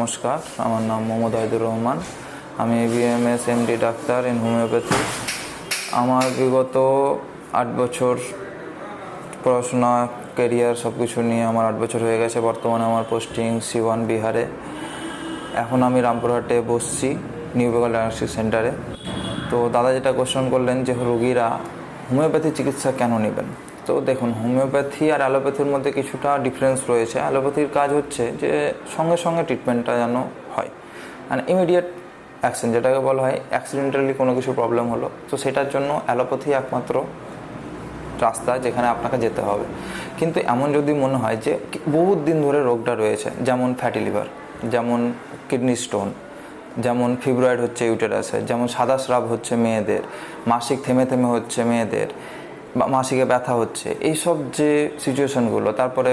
নমস্কার, আমার নাম মোহাম্মদ আইদুর রহমান। আমি BMS MD doctor in homeopathy আমার বিগত আট বছর পড়াশোনা কেরিয়ার সব কিছু নিয়ে আমার আট বছর হয়ে গেছে। বর্তমানে আমার পোস্টিং সিওয়ান বিহারে। এখন আমি রামপুরহাটে বসছি নিউ বেঙ্গল ডায়াগনস্টিক সেন্টারে তো দাদা যেটা কোশ্চেন করলেন যে, রুগীরা হোমিওপ্যাথি চিকিৎসা কেন নেবেন? তো দেখুন, হোমিওপ্যাথি আর অ্যালোপ্যাথির মধ্যে কিছুটা ডিফারেন্স রয়েছে। অ্যালোপ্যাথির কাজ হচ্ছে যে সঙ্গে সঙ্গে ট্রিটমেন্টটা যেন হয়। মানে ইমিডিয়েট অ্যাকশন যেটাকে বলা হয় অ্যাক্সিডেন্টালি কোনো কিছু প্রবলেম হলো। তো সেটার জন্য অ্যালোপ্যাথি একমাত্র রাস্তা যেখানে আপনাকে যেতে হবে। কিন্তু এমন যদি মনে হয় যে বহুত দিন ধরে রোগটা রয়েছে, যেমন ফ্যাটি লিভার যেমন কিডনি স্টোন যেমন ফিব্রয়েড হচ্ছে ইউটেরাসে যেমন সাদা স্রাব হচ্ছে মেয়েদের, মাসিক থেমে থেমে হচ্ছে মেয়েদের মাসিকে ব্যথা হচ্ছে, এইসব যে সিচুয়েশনগুলো তারপরে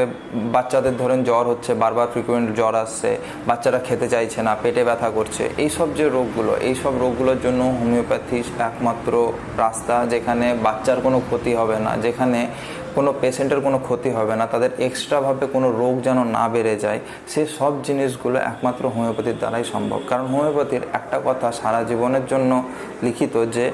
বাচ্চাদের ধরেন জ্বর হচ্ছে, বারবার ফ্রিকুয়েন্ট জ্বর আসছে, বাচ্চারা খেতে চাইছে না, পেটে ব্যথা করছে, এইসব যে রোগগুলো, এইসব রোগগুলোর জন্য হোমিওপ্যাথি একমাত্র রাস্তা যেখানে বাচ্চার কোনো ক্ষতি হবে না, যেখানে কোনো পেশেন্টের কোনো ক্ষতি হবে না, তাদের এক্সট্রাভাবে কোনো রোগ যেন না বেড়ে যায়, সে সব জিনিসগুলো একমাত্র হোমিওপ্যাথির দ্বারাই সম্ভব। কারণ হোমিওপ্যাথির একটা কথা সারা জীবনের জন্য লিখিত যে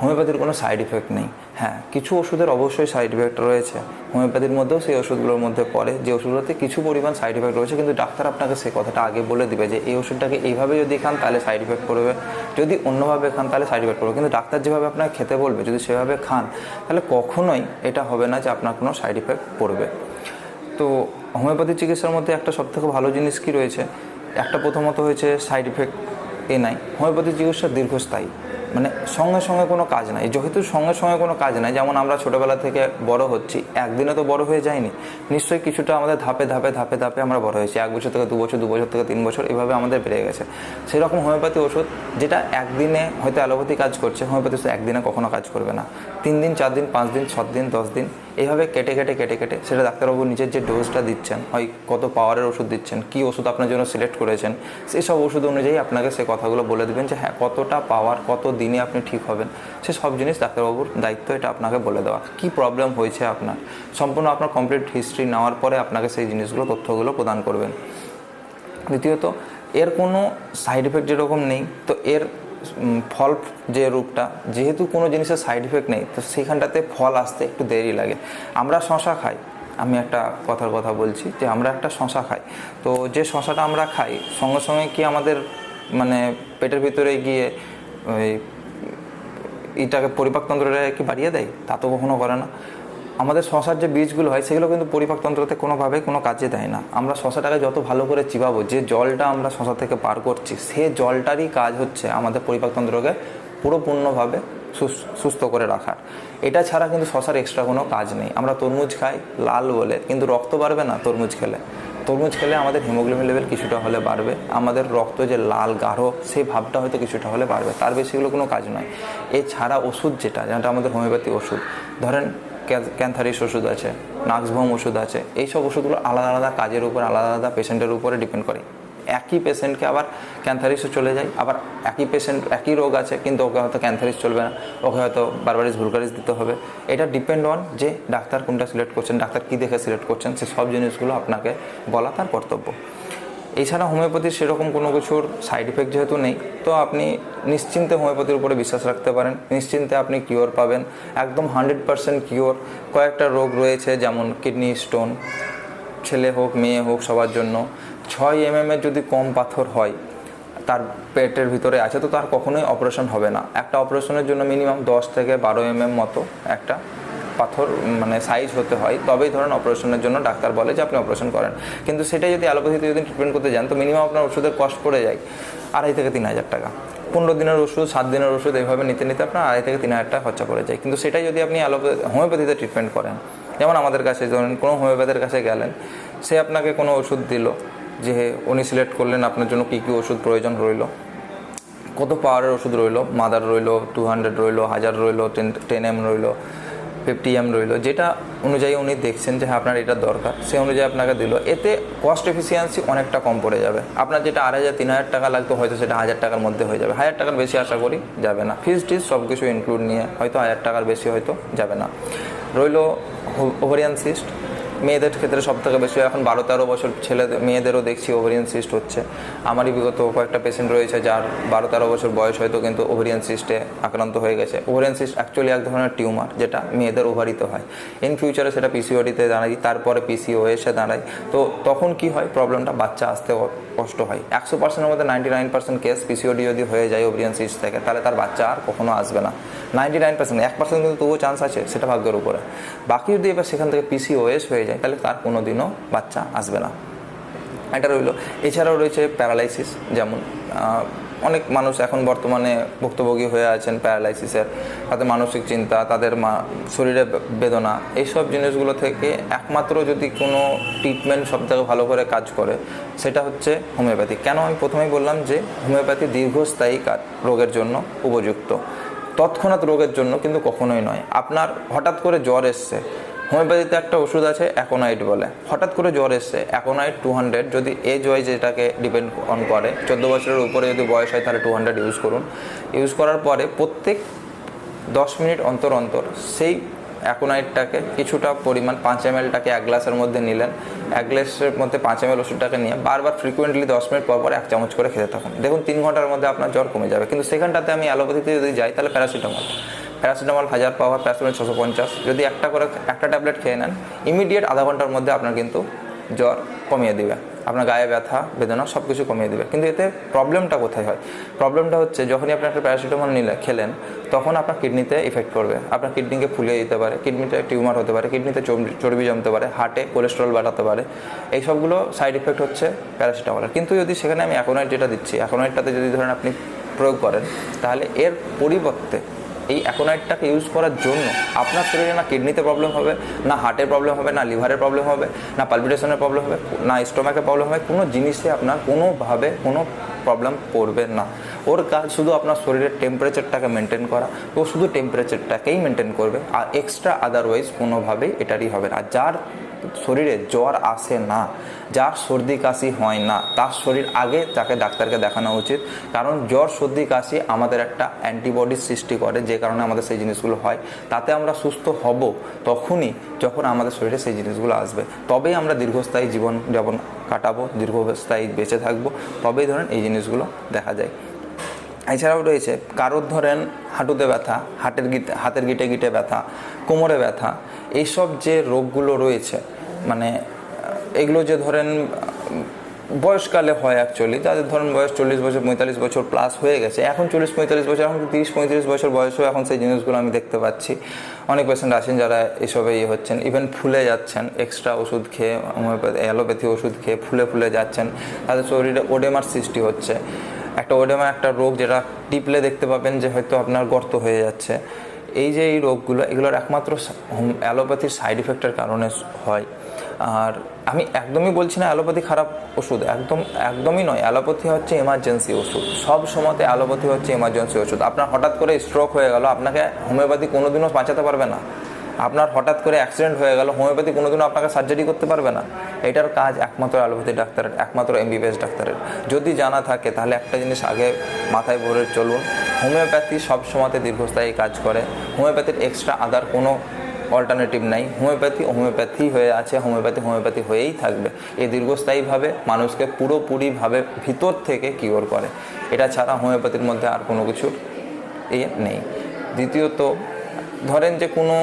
হোমিওপ্যাথির কোনো সাইড ইফেক্ট নেই। হ্যাঁ কিছু ওষুধের অবশ্যই সাইড ইফেক্ট রয়েছে। হোমিওপ্যাথির মধ্যেও সেই ওষুধগুলোর মধ্যে পড়ে। যে ওষুধগুলোতে কিছু পরিমাণ সাইড ইফেক্ট রয়েছে, কিন্তু ডাক্তার আপনাকে সে কথাটা আগে বলে দিবে যে, এই ওষুধটাকে এইভাবে যদি খান, তাহলে সাইড ইফেক্ট করবে যদি অন্যভাবে খান, তাহলে সাইড ইফেক্ট করবে কিন্তু ডাক্তার যেভাবে আপনাকে খেতে বলবে, যদি সেভাবে খান, তাহলে কখনোই এটা হবে না যে আপনার কোনো সাইড ইফেক্ট পড়বে। তো হোমিওপ্যাথি চিকিৎসার মধ্যে একটা সবথেকে ভালো জিনিস কি রয়েছে? একটা প্রথমত হয়েছে সাইড ইফেক্ট এ নাই। হোমিওপ্যাথি চিকিৎসা দীর্ঘস্থায়ী। মানে সঙ্গে সঙ্গে কোনো কাজ নাই। যেহেতু সঙ্গে সঙ্গে কোনো কাজ নাই, যেমন আমরা ছোটোবেলা থেকে বড় হচ্ছি, একদিনে তো বড় হয়ে যায়নি। নিশ্চয়ই কিছুটা আমাদের ধাপে ধাপে ধাপে ধাপে আমরা বড় হয়েছি। এক বছর থেকে দু বছর দু বছর থেকে তিন বছর এভাবে আমাদের বেড়ে গেছে। সেরকম হোমিওপ্যাথি ওষুধ, যেটা একদিনে হয়তো অ্যালোপ্যাথি কাজ করছে, হোমিওপ্যাথি একদিনে কখনো কাজ করবে না। তিন দিন, চার দিন, পাঁচ দিন ছ দিন, দশ দিন এইভাবে কেটে কেটে কেটে কেটে সেটা ডাক্তারবাবু নিজের যে ডোজটা দিচ্ছেন, হয় কত পাওয়ারের ওষুধ দিচ্ছেন, কী ওষুধ আপনার জন্য সিলেক্ট করেছেন সেই সব ওষুধ অনুযায়ী আপনাকে সে কথাগুলো বলে দেবেন যে হ্যাঁ কতটা পাওয়ার কত দিনে আপনি ঠিক হবেন? সে সব জিনিস ডাক্তারবাবুর দায়িত্ব এটা আপনাকে বলে দেওয়া। কী প্রবলেম হয়েছে আপনার? সম্পূর্ণ আপনার কমপ্লিট হিস্ট্রি নেওয়ার পরে আপনাকে সেই জিনিসগুলো, তথ্যগুলো প্রদান করবেন। দ্বিতীয়ত, এর কোনো সাইড এফেক্ট যেরকম নেই, তো এর ফল যে রূপটা, যেহেতু কোনো জিনিসের সাইড এফেক্ট নেই, তো সেইখানটাতে ফল আসতে একটু দেরি লাগে। আমরা শশা খাই। আমি একটা কথার কথা বলছি যে আমরা একটা শশা খাই। তো যে শশাটা আমরা খাই, সঙ্গে সঙ্গে কি আমাদের মানে পেটের ভিতরে গিয়ে ওই এটাকে পরিপাকতন্ত্রটা কি বাড়িয়ে দেয়? তা তো কখনো করে না। আমাদের শশার যে বীজগুলো হয়, সেগুলো কিন্তু পরিপাকতন্ত্রতে কোনোভাবে কোনো কাজে দেয় না। আমরা শশাটাকে যত ভালো করে চিবাবো, যে জলটা আমরা শশা থেকে পার করছি, সে জলটারই কাজ হচ্ছে আমাদের পরিপাকতন্ত্রকে পুরোপূর্ণভাবে সুস্থ করে রাখার। এটা ছাড়া কিন্তু শশার এক্সট্রা কোনো কাজ নেই। আমরা তরমুজ খাই লাল বলে, কিন্তু রক্ত বাড়বে না তরমুজ খেলে। তরমুজ খেলে আমাদের হিমোগ্লোবিন লেভেল কিছুটা হলে বাড়বে, আমাদের রক্ত যে লাল, গাঢ়, সেই ভাবটা হয়তো কিছুটা হলে বাড়বে। তার বেশিগুলো কোনো কাজ নয়। এছাড়া ওষুধ যেটা যেটা আমাদের হোমিওপ্যাথি ওষুধ। ধরেন ক্যান্থারিস ওষুধ আছে নাক্সভম ওষুধ আছে, এইসব ওষুধগুলো আলাদা আলাদা কাজের উপর, আলাদা আলাদা পেশেন্টের উপরে ডিপেন্ড করে। একই পেশেন্টকে আবার ক্যান্থারিসও চলে যায়, আবার একই পেশেন্ট একই রোগ আছে, কিন্তু ওকে হয়তো ক্যান্থারিস চলবে না, ওকে হয়তো বারবারিস ভুলকারিস দিতে হবে। এটা ডিপেন্ড অন যে ডাক্তার কোনটা সিলেক্ট করছেন, ডাক্তার কী দেখে সিলেক্ট করছেন, সে সব জিনিসগুলো আপনাকে বলা তার কর্তব্য। এছাড়া হোমিওপ্যাথির সেরকম কোনো কিছুর সাইড ইফেক্ট যেহেতু নেই, তো আপনি নিশ্চিন্তে হোমিওপ্যাথির উপরে বিশ্বাস রাখতে পারেন। নিশ্চিন্তে আপনি কিওর পাবেন। একদম হান্ড্রেড পারসেন্ট কিওর কয়েকটা রোগ রয়েছে, যেমন কিডনি স্টোন ছেলে হোক, মেয়ে হোক, সবার জন্য। ছয় এম এর যদি কম পাথর হয়, তার পেটের ভিতরে আছে, তো তার কখনোই অপারেশন হবে না। একটা অপারেশনের জন্য মিনিমাম দশ থেকে বারো এম মতো একটা পাথর মানে সাইজ হতে হয়, তবেই ধরুন অপারেশনের জন্য ডাক্তার বলে যে আপনি অপারেশন করেন। কিন্তু সেটাই যদি অ্যালোপ্যাথিতে যদি ট্রিটমেন্ট করতে যান, তো মিনিমাম আপনার ওষুধের কস্ট পড়ে যায় আড়াই থেকে তিন হাজার টাকা। পনেরো দিনের ওষুধ, সাত দিনের ওষুধ এইভাবে নিতে নিতে আপনার আড়াই থেকে তিন হাজার টাকা খরচা পড়ে যায়। কিন্তু সেটাই যদি আপনি অ্যালোপ্যাথি হোমিওপ্যাথিতে ট্রিটমেন্ট করেন, যেমন আমাদের কাছে, ধরুন কোনো হোমিওপ্যাথের কাছে গেলেন, সে আপনাকে কোনো ওষুধ দিল যে উনি সিলেক্ট করলেন আপনার জন্য কী কী ওষুধ প্রয়োজন রইল। কত পাওয়ারের ওষুধ রইল? মাদার রইল টু হান্ড্রেড রইল, হাজার রইল টেন টেন এম রইল। ফিফটি এম রইল। যেটা অনুযায়ী উনি দেখছেন যে হ্যাঁ আপনার এটা দরকার। সে অনুযায়ী আপনাকে দিল। এতে কস্ট এফিসিয়েন্সি অনেকটা কম পড়ে যাবে। আপনার যেটা আড়াই হাজার, তিন হাজার টাকা লাগতো, হয়তো সেটা হাজার টাকার মধ্যে হয়ে যাবে। হাজার টাকার বেশি আশা করি যাবে না। ফিজ টিজ সব কিছু ইনক্লুড নিয়ে হয়তো হাজার টাকার বেশি হয়তো যাবে না। রইল ওভারিয়ান সিস্ট মেয়েদের ক্ষেত্রে সব থেকে বেশি এখন বারো তেরো বছর ছেলে মেয়েদেরও দেখছি ওভারিয়ান সিস্ট হচ্ছে। আমারই বিগত কয়েকটা পেশেন্ট রয়েছে যার বারো তেরো বছর বয়স হয়তো কিন্তু ওভারিয়ান সিস্টে আক্রান্ত হয়ে গেছে। ওভারিয়ান সিস্ট অ্যাকচুয়ালি এক ধরনের টিউমার যেটা মেয়েদের ওভারিতে হয়। ইন ফিউচারে সেটা পিসিওডিতে দাঁড়াই তারপরে পিসিও এসে দাঁড়ায়। তো তখন কি হয়? প্রবলেমটা বাচ্চা আসতে কষ্ট হয়। একশো পার্সেন্টের মধ্যে ninety nine percent case PCOD যদি হয়ে যায় ওভারিয়ান সিস থেকে, তাহলে তার বাচ্চা আর কখনো আসবে না। নাইনটি নাইন পার্সেন্ট এক পার্সেন্ট কিন্তু তবুও চান্স আছে, সেটা ভাগ্যের উপরে। বাকি যদি এবার সেখান থেকে পিসিওএস হয়ে যায়, তাহলে তার কোনো দিনও বাচ্চা আসবে না। এটা রইল। এছাড়াও রয়েছে প্যারালাইসিস যেমন অনেক মানুষ এখন বর্তমানে ভুক্তভোগী হয়ে আছেন প্যারালাইসিসের। তাদের মানসিক চিন্তা, তাদের শরীরে বেদনা, এইসব জিনিসগুলো থেকে একমাত্র যদি কোনো ট্রিটমেন্ট সব থেকে ভালো করে কাজ করে, সেটা হচ্ছে হোমিওপ্যাথি। কেন আমি প্রথমেই বললাম যে হোমিওপ্যাথি দীর্ঘস্থায়ী রোগের জন্য উপযুক্ত। তৎক্ষণাৎ রোগের জন্য কিন্তু কখনোই নয়। আপনার হঠাৎ করে জ্বর এসছে হোমিওপ্যাথিতে একটা ওষুধ আছে অ্যাকোনাইট বলে। হঠাৎ করে জ্বর এসছে। অ্যাকোনাইট টু হান্ড্রেড যদি এজ ওয়াইজ এটাকে ডিপেন্ড অন করে, চোদ্দ বছরের উপরে যদি বয়স হয় তাহলে টু হান্ড্রেড ইউজ করুন। ইউজ করার পরে প্রত্যেক দশ মিনিট অন্তর অন্তর সেই অ্যাকোনাইটটাকে কিছুটা পরিমাণ পাঁচ এম এলটাকে এক গ্লাসের মধ্যে নিলেন। এক গ্লাসের মধ্যে পাঁচ এম এল ওষুধটাকে নিয়ে বারবার ফ্রিকুয়েন্টলি দশ মিনিট পর পর এক চামচ করে খেতে থাকুন। দেখুন, তিন ঘণ্টার মধ্যে আপনার জ্বর কমে যাবে। কিন্তু সেখানটাতে আমি অ্যালোপ্যাথিতে যদি যাই তাহলে প্যারাসিটামল। প্যারাসিটামল হাজার পাওয়ার প্যারাসিটামল ছশো পঞ্চাশ। যদি একটা করে একটা ট্যাবলেট খেয়ে নেন, ইমিডিয়েট আধা ঘণ্টার মধ্যে আপনার কিন্তু জ্বর কমিয়ে দিবে। আপনার গায়ে ব্যথা, বেদনা সব কিছু কমিয়ে দিবে। কিন্তু এতে প্রবলেমটা কোথায় হয়? প্রবলেমটা হচ্ছে যখনই আপনি একটা প্যারাসিটামল নিলে, খেলেন, তখন আপনার কিডনিতে ইফেক্ট করবে। আপনার কিডনিকে ফুলিয়ে দিতে পারে, কিডনিতে টিউমার হতে পারে, কিডনিতে চর্বি- জমতে পারে হার্টে কোলেস্ট্রল বাড়াতে পারে। এই সবগুলো সাইড ইফেক্ট হচ্ছে প্যারাসিটামলের। কিন্তু যদি সেখানে আমি অ্যাকোনাইট যেটা দিচ্ছি অ্যাকোনাইটটাতে যদি ধরেন আপনি প্রয়োগ করেন, তাহলে এর পরিবর্তে এই অ্যাকোনাইটটাকে ইউজ করার জন্য আপনার শরীরে না কিডনিতে প্রবলেম হবে, না হার্টের প্রবলেম হবে, না লিভারের প্রবলেম হবে, না পালপিটেশনের প্রবলেম হবে, না স্টোমাকের প্রবলেম হবে, কোনো জিনিসে আপনার কোনোভাবে কোনো প্রবলেম পড়বে না। ওর কাজ শুধু আপনার শরীরের টেম্পারেচারটাকে মেনটেন করা, ও শুধু টেম্পারেচারটাকেই মেনটেন করবে, আর এক্সট্রা আদারওয়াইজ কোনোভাবেই এটারই হবে না। আর যার শরীরে জ্বর আসে না, যার সর্দি কাশি হয় না, তার শরীর আগে তাকে ডাক্তারকে দেখানো উচিত। কারণ জ্বর, সর্দি, কাশি আমাদের একটা অ্যান্টিবডি সৃষ্টি করে, যে কারণে আমাদের সেই জিনিসগুলো হয়। তাতে আমরা সুস্থ হব তখনই যখন আমাদের শরীরে সেই জিনিসগুলো আসবে। তবেই আমরা দীর্ঘস্থায়ী জীবন যাপন কাটাবো, দীর্ঘস্থায়ী বেঁচে থাকব। তবেই ধরেন এই জিনিসগুলো দেখা যায়। এছাড়াও রয়েছে কারোর ধরেন হাঁটুতে ব্যথা, হাটের গিটে, হাতের গিটে গিটে ব্যথা, কোমরে ব্যথা এইসব যে রোগগুলো রয়েছে মানে এগুলো যে ধরেন, বয়সকালে হয় অ্যাকচুয়ালি যাদের ধরেন বয়স চল্লিশ বছর, পঁয়তাল্লিশ বছর প্লাস হয়ে গেছে, এখন চল্লিশ, পঁয়তাল্লিশ বছর, এখন তিরিশ, পঁয়ত্রিশ বছর বয়সেও এখন সেই জিনিসগুলো আমি দেখতে পাচ্ছি। অনেক পেশেন্ট আছেন যারা এসবে ইয়ে হচ্ছেন ইভেন ফুলে যাচ্ছেন এক্সট্রা ওষুধ খেয়ে হোমিওপ্যাথি অ্যালোপ্যাথি ওষুধ খেয়ে ফুলে ফুলে যাচ্ছেন, তাদের শরীরে ওডেমার সৃষ্টি হচ্ছে। একটা ওডেমা একটা রোগ যেটা টিপলে দেখতে পাবেন যে হয়তো আপনার গর্ত হয়ে যাচ্ছে। এই যে এই রোগগুলো, এগুলোর একমাত্র অ্যালোপ্যাথির সাইড ইফেক্টের কারণে হয়। আর আমি একদমই বলছি না অ্যালোপ্যাথি খারাপ ওষুধ, একদম, একদমই নয়। অ্যালোপ্যাথি হচ্ছে এমার্জেন্সি ওষুধ। সব সময়তে অ্যালোপ্যাথি হচ্ছে এমার্জেন্সি ওষুধ। আপনার হঠাৎ করে স্ট্রোক হয়ে গেল, আপনাকে হোমিওপ্যাথি কোনোদিনও বাঁচাতে পারবে না। আপনার হঠাৎ করে অ্যাক্সিডেন্ট হয়ে গেল হোমিওপ্যাথি কোনোদিনও আপনাকে সার্জারি করতে পারবে না। এটার কাজ একমাত্র অ্যালোপ্যাথি ডাক্তারের, একমাত্র এমবিবিএস ডাক্তারের। যদি জানা থাকে, তাহলে একটা জিনিস আগে মাথায় ভরে চলুন। হোমিওপ্যাথি সব সময়তে দীর্ঘস্থায়ী কাজ করে। হোমিওপ্যাথির এক্সট্রা আদার কোনো অল্টারনেটিভ নাই। হোমিওপ্যাথি হোমিওপ্যাথি হয়ে আছে হোমিওপ্যাথি হোমিওপ্যাথি হয়েই থাকবে। এই দীর্ঘস্থায়ীভাবে মানুষকে পুরোপুরিভাবে ভিতর থেকে কিওর করে। এটা ছাড়া হোমিওপ্যাথির মধ্যে আর কোনো কিছুর এ নেই। দ্বিতীয়ত ধরেন যে কোনো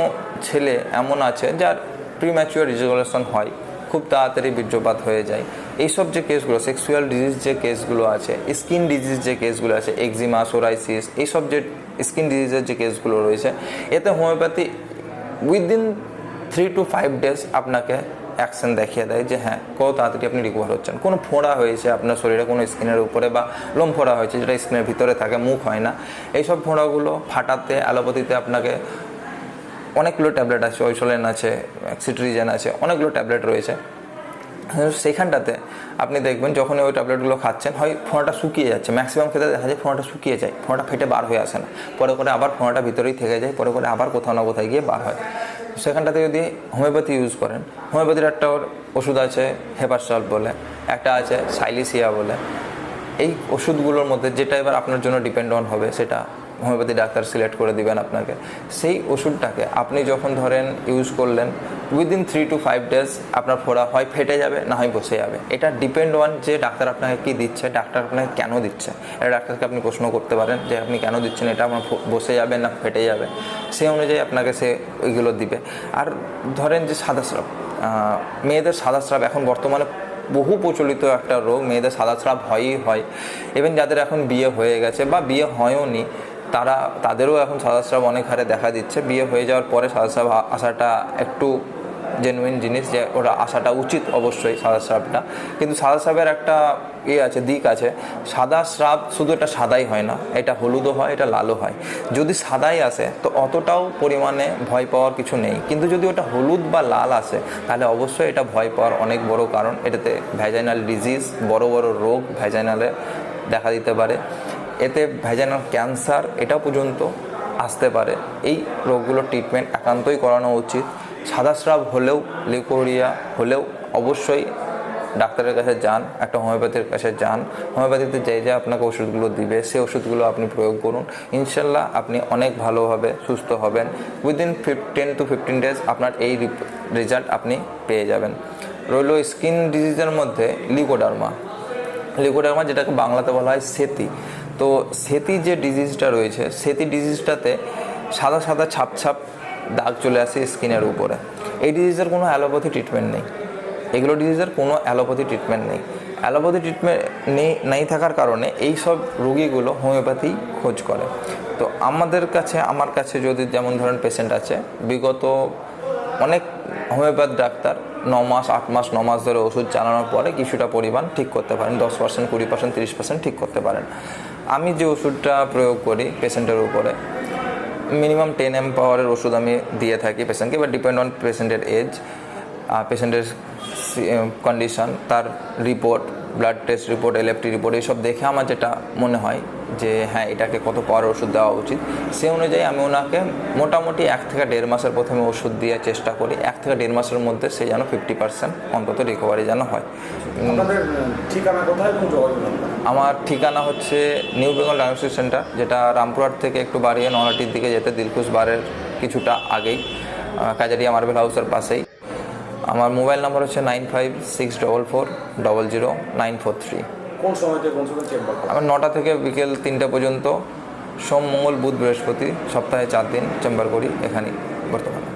ছেলে এমন আছে যার প্রিম্যাচুয়ার রিজুলেশন হয়, খুব তাড়াতাড়ি বীর্যপাত হয়ে যায়। এইসব যে কেসগুলো সেক্সুয়াল ডিজিজ যে কেসগুলো আছে স্কিন ডিজিজ যে কেসগুলো আছে এক্সিমা সোরাইসিস এইসব যে স্কিন ডিজিজের যে কেসগুলো রয়েছে, এতে homeopathy within three to five days আপনাকে অ্যাকশন দেখিয়ে দেয় যে হ্যাঁ কত তাড়াতাড়ি আপনি রিকভার হচ্ছেন। কোনো ফোঁড়া হয়েছে আপনার শরীরে, কোনো স্কিনের উপরে বা লোম ফোঁড়া হয়েছে যেটা স্কিনের ভিতরে থাকে, মুখ হয় না। এইসব ফোঁড়াগুলো ফাটাতে, অ্যালোপ্যাথিতে আপনাকে অনেকগুলো ট্যাবলেট আছে ঐসোলেন আছে সিট্রিজেন আছে, অনেকগুলো ট্যাবলেট রয়েছে। সেখানটাতে আপনি দেখবেন যখন ওই ট্যাবলেটগুলো খাচ্ছেন, হয় ফোঁড়াটা শুকিয়ে যাচ্ছে। ম্যাক্সিমাম ক্ষেত্রে দেখা যায় ফোঁড়াটা শুকিয়ে যায়, ফোঁড়াটা ফেটে বার হয়ে আসে না। পরে করে আবার ফোঁড়াটা ভিতরেই থেকে যায়, পরে করে আবার কোথাও না কোথায় গিয়ে বার হয়। সেখানটাতে যদি হোমিওপ্যাথি ইউজ করেন, হোমিওপ্যাথির একটা ওষুধ আছে হেপারসল বলে, একটা আছে সাইলিসিয়া বলে। এই ওষুধগুলোর মধ্যে যেটা এবার আপনার জন্য ডিপেন্ড অন হবে, সেটা হোমিওপ্যাথি ডাক্তার সিলেক্ট করে দিবেন আপনাকে। সেই ওষুধটাকে আপনি যখন ধরেন ইউজ করলেন within three to five days আপনার ফোড়া হয়, ফেটে যাবে, না হয় বসে যাবে। এটা ডিপেন্ড অন যে ডাক্তার আপনাকে কী দিচ্ছে, ডাক্তার আপনাকে কেন দিচ্ছে। এটা ডাক্তারকে আপনি প্রশ্ন করতে পারেন যে, আপনি কেন দিচ্ছেন? এটা আপনার বসে যাবে না, ফেটে যাবে? সেই অনুযায়ী আপনাকে সে ওইগুলো দিবে। আর ধরেন যে সাদা স্রাব মেয়েদের সাদা স্রাব এখন বর্তমানে বহু প্রচলিত একটা রোগ, মেয়েদের সাদা স্রাব হয়ই হয়। ইভেন যাদের এখন বিয়ে হয়ে গেছে বা বিয়ে হয়ও নি তারা, তাদেরও এখন সাদা স্রাব অনেক হারে দেখা দিচ্ছে। বিয়ে হয়ে যাওয়ার পরে সাদা স্রাব আসাটা একটু জেনুইন জিনিস যে ওরা আসাটা উচিত অবশ্যই সাদা স্রাবটা। কিন্তু সাদা স্রাবের একটা ইয়ে আছে, দিক আছে। সাদা স্রাব শুধু এটা সাদাই হয় না, এটা হলুদও হয়, এটা লালও হয়। যদি সাদাই আসে, তো অতটাও পরিমাণে ভয় পাওয়ার কিছু নেই। কিন্তু যদি ওটা হলুদ বা লাল আসে, তাহলে অবশ্যই এটা ভয় পাওয়ার অনেক বড় কারণ। এটাতে ভ্যাজাইনাল ডিজিজ বড় বড় রোগ ভ্যাজাইনালে দেখা দিতে পারে। এতে ভ্যাজাইনাল ক্যান্সার এটা পর্যন্ত আসতে পারে। এই রোগগুলোর ট্রিটমেন্ট একান্তই করানো উচিত। সাদা স্রাব হলেও লিউকোরিয়া হলেও অবশ্যই ডাক্তারের কাছে যান, একটা হোমিওপ্যাথির কাছে যান। হোমিওপ্যাথিতে যে যে আপনাকে ওষুধগুলো দিবে সেই ওষুধগুলো আপনি প্রয়োগ করুন। ইনশাল্লাহ আপনি অনেক ভালোভাবে সুস্থ হবেন। Within ten to fifteen days আপনার এই রেজাল্ট আপনি পেয়ে যাবেন। রইল স্কিন ডিজিজের মধ্যে লিকোডার্মা লিকোডার্মা যেটাকে বাংলাতে বলা হয় সেতি। তো সেতি যে ডিজিজটা রয়েছে, সেতি ডিজিজটাতে সাদা সাদা ছাপ ছাপ দাগ চলে আসে স্কিনের উপরে। এই ডিজিজের কোনো অ্যালোপ্যাথি ট্রিটমেন্ট নেই। এগুলো ডিজিজের কোনো অ্যালোপ্যাথি ট্রিটমেন্ট নেই। অ্যালোপ্যাথি ট্রিটমেন্ট নেই নেই থাকার কারণে এই সব রোগীগুলো হোমিওপ্যাথি খোঁজ করে। তো আমাদের কাছে, আমার কাছে যদি যেমন ধরেন পেশেন্ট আছে, বিগত অনেক হোমিওপ্যাথ ডাক্তার ন মাস, আট মাস, ন মাস ধরে ওষুধ চালানোর পরে কিছুটা পরিমাণ ঠিক করতে পারেন, দশ পার্সেন্ট কুড়ি পার্সেন্ট তিরিশ পার্সেন্ট ঠিক করতে পারেন। আমি যে ওষুধটা প্রয়োগ করি পেশেন্টের উপরে, মিনিমাম টেন এম পাওয়ারের ওষুধ আমি দিয়ে থাকি পেশেন্টকে বা ডিপেন্ড অন পেশেন্টের এজ পেশেন্টের কন্ডিশন তার report blood test report LFT report এইসব দেখে আমার যেটা মনে হয় যে হ্যাঁ এটাকে কত পাওয়ার ওষুধ দেওয়া উচিত সেই অনুযায়ী আমি ওনাকে মোটামুটি এক থেকে দেড় মাসের প্রথমে ওষুধ দিয়ে চেষ্টা করি। এক থেকে দেড় মাসের মধ্যে সে যেন ফিফটি পার্সেন্ট অন্তত রিকভারি যেন হয়। ঠিকানা কোথায় নাম্বার? আমার ঠিকানা হচ্ছে নিউ বেঙ্গল ডায়াগনস্টিক সেন্টার যেটা রামপুরহাট থেকে একটু বাড়িয়ে নলাটির দিকে যেতে দিলকুশ বারের কিছুটা আগেই কাজারিয়া মার্বেল হাউসের পাশেই। আমার মোবাইল নাম্বার হচ্ছে nine five six double four double zero nine four three কোন চেম্বার আমার নটা থেকে বিকেল তিনটা পর্যন্ত, সোম, মঙ্গল, বুধ, বৃহস্পতি, সপ্তাহে চার দিন চেম্বার করি এখানেই বর্তমানে।